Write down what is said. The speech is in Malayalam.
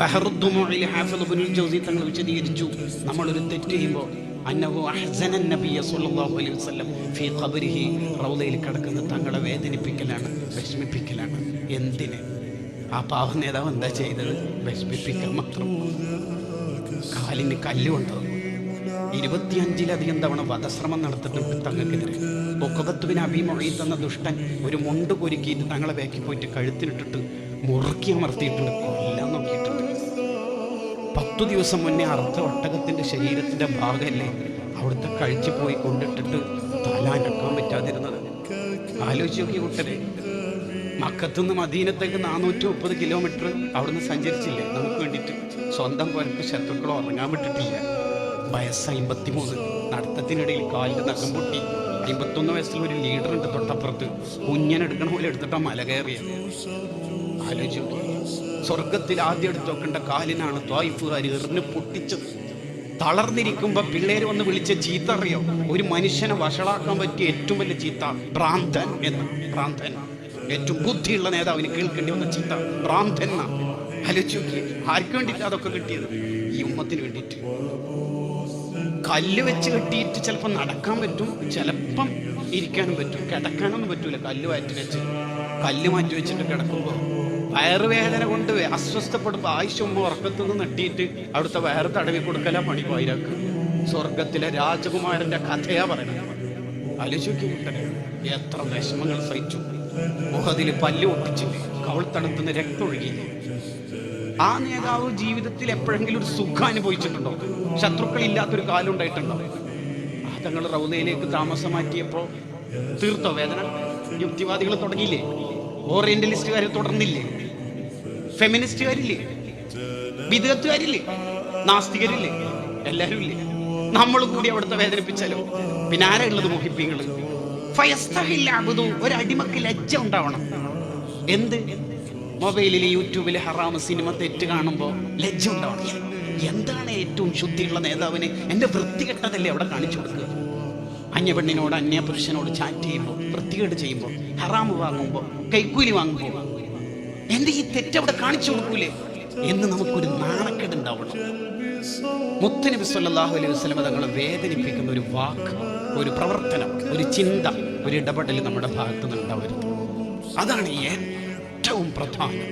ബഹറുദ്ദുമുഇൽ ഹാഫിദ് ഇബ്നുൽ ജൗസി തങ്ങൾ വിശദീകരിച്ചു. നമ്മളൊരു തെറ്റ് ചെയ്യുമ്പോൾ അന്നഹു അഹ്സന നബിയ സല്ലല്ലാഹു അലൈഹി വസല്ലം ഫീ ഖബരിഹി റൗദയിൽ കിടക്കുന്ന തങ്ങളെ വേദനിപ്പിക്കലാണ് വിഷമിപ്പിക്കലാണ്. എന്തിന്? ആ പാവ നേതാവ് എന്താ ചെയ്തത്? വിഷമിപ്പിക്കാൻ മാത്രം കാലിന് കല്ലുകൊണ്ട് ഇരുപത്തിയഞ്ചിലധികം തവണ വധശ്രമം നടത്തിയിട്ടുണ്ട് തങ്ങൾക്കെതിരെ. ഒക്കബത്തുവിന് അഭിമുഖി തന്ന ദുഷ്ടൻ ഒരു മുണ്ട് കുരുക്കിയിട്ട് തങ്ങളെ വേക്കി പോയിട്ട് കഴുത്തിനിട്ടിട്ട് മുറുക്കി അമർത്തിയിട്ടുണ്ട്. പത്തു ദിവസം മുന്നേ അർദ്ധ ഒട്ടകത്തിന്റെ ശരീരത്തിന്റെ ഭാഗമല്ലേ? അവിടുത്തെ കഴിച്ചു പോയി കൊണ്ടിട്ടിട്ട് തല പറ്റാതിരുന്നത്. ആലോചിച്ച് നോക്കി കുട്ടരെ മക്കത്തുനിന്ന് മദീനത്തേക്ക് നാനൂറ്റി മുപ്പത് കിലോമീറ്റർ അവിടുന്ന് സഞ്ചരിച്ചില്ലേ? നമുക്ക് വേണ്ടിയിട്ട് സ്വന്തം പോലെ ശത്രുക്കളോ ഉറങ്ങാൻ വിട്ടിട്ടില്ല. വയസ്സ് അമ്പത്തിമൂന്ന്. നടത്തത്തിനിടയിൽ കാലിൽ നഖം പൊട്ടി. അമ്പത്തൊന്ന് വയസ്സിൽ ഒരു ലീഡർ ഉണ്ട് തൊട്ടപ്പുറത്ത്. കുഞ്ഞനെടുക്കണ പോലെ എടുത്തിട്ടാ മല കയറിയത്. ആലോചിച്ചു സ്വർഗത്തിൽ ആദ്യം എടുത്ത് വെക്കേണ്ട കാലിനാണ് ത്വായിഫുകാർ എറിഞ്ഞ് പൊട്ടിച്ചത്. തളർന്നിരിക്കുമ്പോ പിള്ളേര് വന്ന് വിളിച്ച ചീത്ത അറിയോ? ഒരു മനുഷ്യനെ വഷളാക്കാൻ പറ്റിയ ഏറ്റവും വലിയ ചീത്ത ഭ്രാന്തൻ എന്ന് ഭ്രാന്തൻ. ഏറ്റവും ബുദ്ധിയുള്ള നേതാവിന് കേൾക്കേണ്ടി വന്ന ചീത്ത ഭ്രാന്തൻ ആലോചിച്ചു നോക്കി ആർക്ക് അതൊക്കെ കിട്ടിയത്? ഈ ഉമ്മത്തിന് വേണ്ടിയിട്ട്. കല്ല് വെച്ച് കെട്ടിയിട്ട് ചിലപ്പോൾ നടക്കാൻ പറ്റും ചിലപ്പം ഇരിക്കാനും പറ്റും കിടക്കാനൊന്നും പറ്റൂല. കല്ല് മാറ്റി വെച്ച്. കല്ല് മാറ്റി വെച്ചിട്ട് കിടക്കുമ്പോൾ വയറുവേദന കൊണ്ട് അസ്വസ്ഥപ്പെടുമ്പോൾ ആവശ്യം ഉറക്കത്തുനിന്ന് നെട്ടിയിട്ട് അവിടുത്തെ വയറ് തടവി കൊടുക്കല പണി പോയിരാക്ക്. സ്വർഗത്തിലെ രാജകുമാരന്റെ കഥയാ പറയണത് ആലോചിച്ചു കിട്ടണേ എത്ര വിഷമങ്ങൾ സഹിച്ചു. മുഖത്തിൽ പല്ല് ഒട്ടിച്ചില്ലേ? കവൾത്തണുത്തുന്ന രക്തം ഒഴുകിയില്ലേ ആ നേതാവ് ജീവിതത്തിൽ എപ്പോഴെങ്കിലും ഒരു സുഖം അനുഭവിച്ചിട്ടുണ്ടോ ശത്രുക്കൾ ഇല്ലാത്തൊരു കാലം ഉണ്ടായിട്ടുണ്ടോ? തങ്ങൾ റൗദയിലേക്ക് താമസം മാറ്റിയപ്പോ തീർത്തോ വേദന? യുക്തിവാദികൾ തുടങ്ങിയില്ലേ? ഓറിയന്റലിസ്റ്റുകാരെ തുടർന്നില്ലേ? ഫെമിനിസ്റ്റുകാരില്ലേ? വിദഗ്ധക്കാരില്ലേ നാസ്തികരില്ലേ? എല്ലാവരും ഇല്ലേ നമ്മൾ കൂടി അവിടുത്തെ വേദനിപ്പിച്ചാലോ? പിന്നെ ആരാ ഉള്ളത് ഫയസ്തഹില്ലാബുദു ഒരു അടിമക്ക് ലജ്ജ ഉണ്ടാവണം. എന്ത്? മൊബൈലിൽ യൂട്യൂബിൽ ഹറാമ് സിനിമ തെറ്റ് കാണുമ്പോൾ ലജ്ജ ഉണ്ടാവണം. എന്താണ് ഏറ്റവും ശുദ്ധിയുള്ള നേതാവിന് എന്റെ വൃത്തികെട്ടതല്ലേ അവിടെ കാണിച്ചു കൊടുക്കുക? അന്യ പെണ്ണിനോട് അന്യ പുരുഷനോട് ചാറ്റ് ചെയ്യുമ്പോൾ വൃത്തികേട് ചെയ്യുമ്പോൾ ഹറാമ് വാങ്ങുമ്പോൾ കൈക്കൂലി വാങ്ങുമ്പോൾ എന്റെ ഈ തെറ്റ് അവിടെ കാണിച്ചു കൊടുക്കൂലേ? എന്ന് നമുക്കൊരു നാണക്കേട് ഉണ്ടാവണം. മുത്തനബി സല്ലാഹു അലൈഹി വസല്ലം തങ്ങളെ വേദനിപ്പിക്കുന്ന ഒരു വാക്ക് ഒരു പ്രവർത്തനം ഒരു ചിന്ത ഒരു ഇടപെടൽ നമ്മുടെ ഭാഗത്ത് നിന്നുണ്ടാവരുത് അതാണ് അതാണ് ഏറ്റവും പ്രധാനം